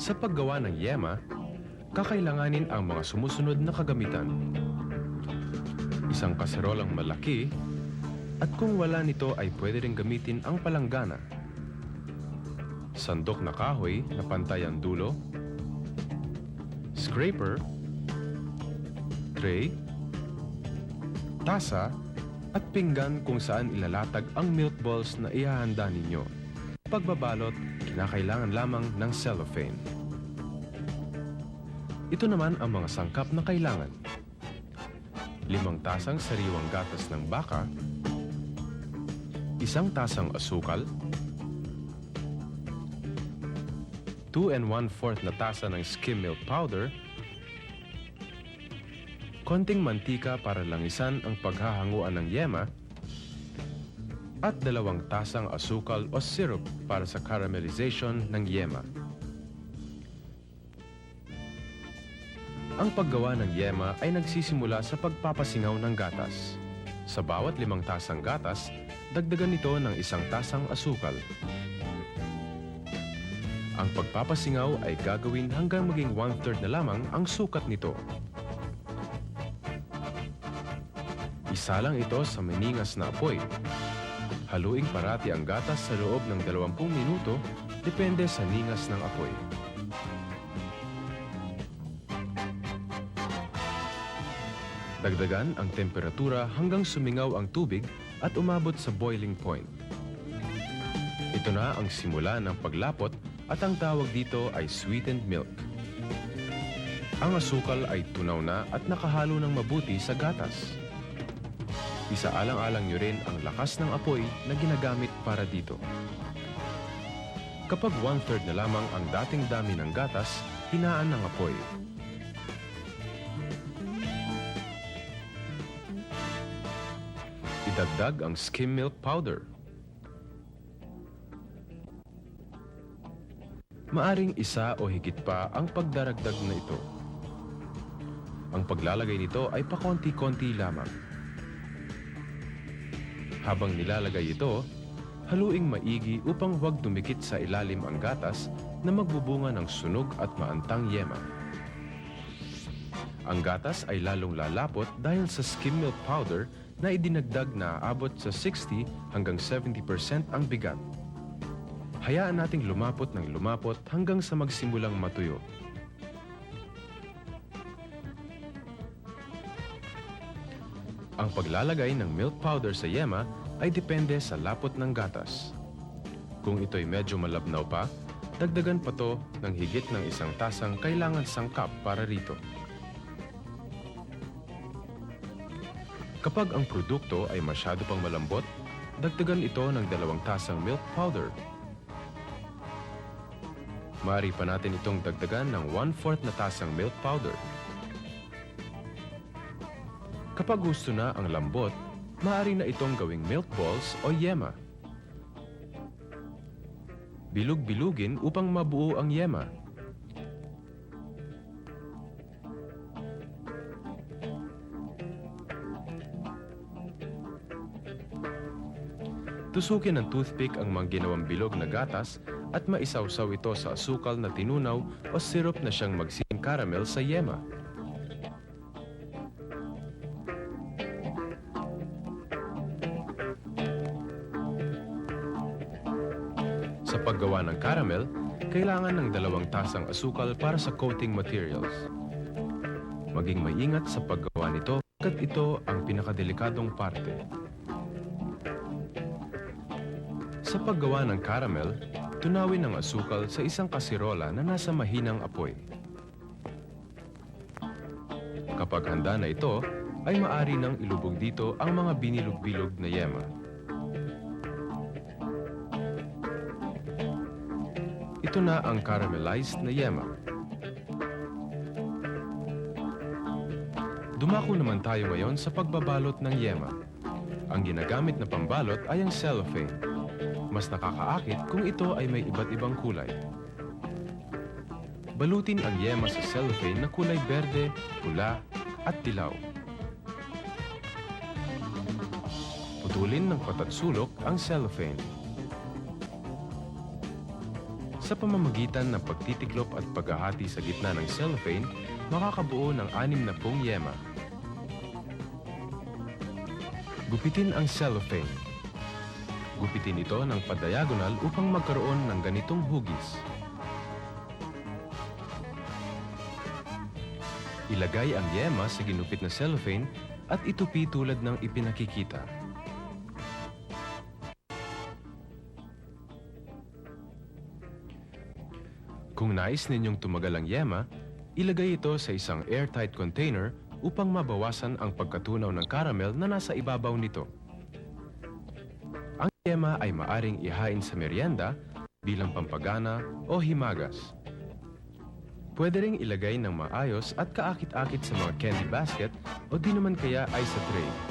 Sa paggawa ng yema, kakailanganin ang mga sumusunod na kagamitan. Isang kaserolang malaki at kung wala nito ay pwede rin gamitin ang palanggana. Sandok na kahoy na pantay ang dulo, scraper, tray, tasa, at pinggan kung saan ilalatag ang milk balls na ihahanda ninyo. Pagbabalot, kinakailangan lamang ng cellophane. Ito naman ang mga sangkap na kailangan. Limang tasang sariwang gatas ng baka, isang tasang asukal, 2 and 1 fourth na tasa ng skim milk powder, konting mantika para langisan ang paghahanguan ng yema, at dalawang tasang asukal o syrup para sa caramelization ng yema. Ang paggawa ng yema ay nagsisimula sa pagpapasingaw ng gatas. Sa bawat limang tasang gatas, dagdagan nito ng isang tasang asukal. Ang pagpapasingaw ay gagawin hanggang maging one-third na lamang ang sukat nito. Isa lang ito sa maningas na apoy. Haluing parati ang gatas sa loob ng 20 minuto depende sa ningas ng apoy. Dagdagan ang temperatura hanggang sumingaw ang tubig at umabot sa boiling point. Ito na ang simula ng paglapot at ang tawag dito ay sweetened milk. Ang asukal ay tunaw na at nakahalo ng mabuti sa gatas. Isaalang-alang nyo rin ang lakas ng apoy na ginagamit para dito. Kapag one-third na lamang ang dating dami ng gatas, hinaan ng apoy. Idagdag ang skim milk powder. Maaring isa o higit pa ang pagdaragdag na ito. Ang paglalagay nito ay pakonti-konti lamang. Habang nilalagay ito, haluing maigi upang huwag dumikit sa ilalim ang gatas na magbubunga ng sunog at maantang yema. Ang gatas ay lalong lalapot dahil sa skim milk powder na idinagdag na aabot sa 60 hanggang 70% ang bigat. Hayaan nating lumapot ng lumapot hanggang sa magsimulang matuyo. Ang paglalagay ng milk powder sa yema ay depende sa lapot ng gatas. Kung ito'y medyo malabnaw pa, dagdagan pa to ng higit ng isang tasang kailangan sangkap para rito. Kapag ang produkto ay masyado pang malambot, dagdagan ito ng dalawang tasang milk powder. Maaari pa natin itong dagdagan ng 1-4 na tasang milk powder. Kapag gusto na ang lambot, maaari na itong gawing milk balls o yema. Bilog-bilugin upang mabuo ang yema. Tusukin ng toothpick ang mga ginawang bilog na gatas at maisawsaw ito sa asukal na tinunaw o syrup na siyang magsin caramel sa yema. Sa paggawa ng caramel, kailangan ng dalawang tasang asukal para sa coating materials. Maging maingat sa paggawa nito pagkat ito ang pinakadelikadong parte. Sa paggawa ng caramel, tunawin ang asukal sa isang kasirola na nasa mahinang apoy. Kapag handa na ito, ay maari nang ilubog dito ang mga binilog-bilog na yema. Ito na ang caramelized na yema. Dumako naman tayo ngayon sa pagbabalot ng yema. Ang ginagamit na pambalot ay ang cellophane. Mas nakakaakit kung ito ay may iba't ibang kulay. Balutin ang yema sa cellophane na kulay berde, pula, at dilaw. Putulin ng patatsulok ang cellophane. Sa pamamagitan ng pagtitiklop at paghahati sa gitna ng cellophane, makakabuo ng anim na pong yema. Gupitin ang cellophane. Gupitin ito ng padiagonal upang magkaroon ng ganitong hugis. Ilagay ang yema sa ginupit na cellophane at itupi tulad ng ipinakikita. Kung nais ninyong tumagal ang yema, ilagay ito sa isang airtight container upang mabawasan ang pagkatunaw ng caramel na nasa ibabaw nito. Ang yema ay maaring ihain sa merienda bilang pampagana o himagas. Pwede ring ilagay ng maayos at kaakit-akit sa mga candy basket o di naman kaya ay sa tray.